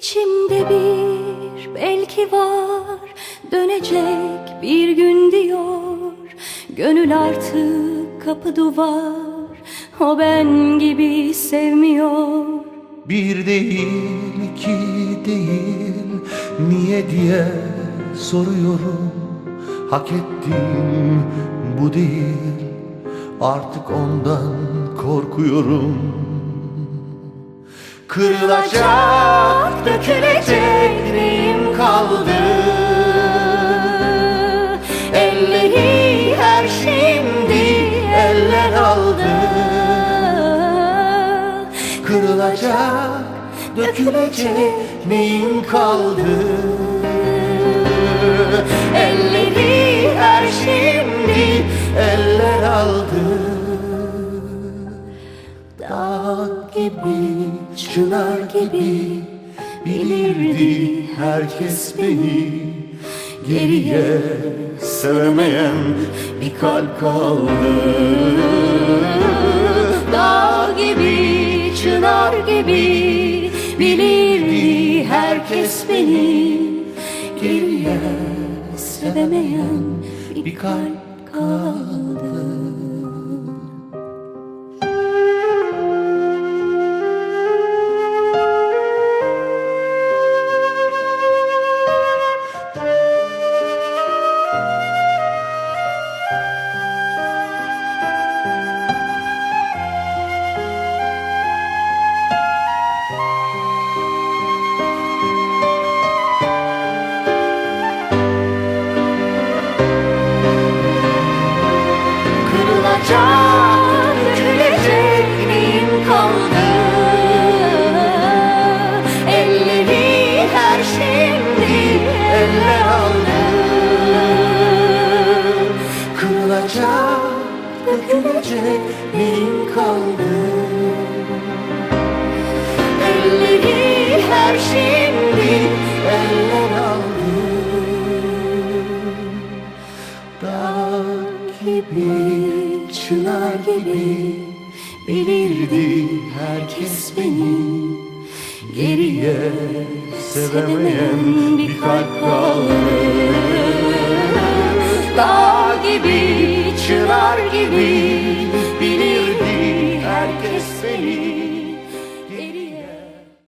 İçimde bir belki var dönecek bir gün diyor. Gönül artık kapı duvar o ben gibi sevmiyor. Bir değil iki değil Niye diye soruyorum. Hak ettiğim bu değil Artık ondan korkuyorum Kırılacak, dökülecek neyim kaldı. Elleri her şimdi eller aldı. Kırılacak, dökülecek neyim kaldı Dağ gibi, çınar gibi Bilirdi herkes beni. Geriye sevemeyen bir kalp kaldı. Dağ gibi, çınar gibi bilirdi herkes beni. Geriye sevemeyen bir kalp kaldı Kırılacak, dökülecek neyim kaldı. Elleri her şimdi eller aldı Kırılacak, dökülecek neyim kaldı çınar gibi Bilirdi herkes beni. Geriye sevemeyen bir kalp kaldı. Dağ gibi, çınar gibi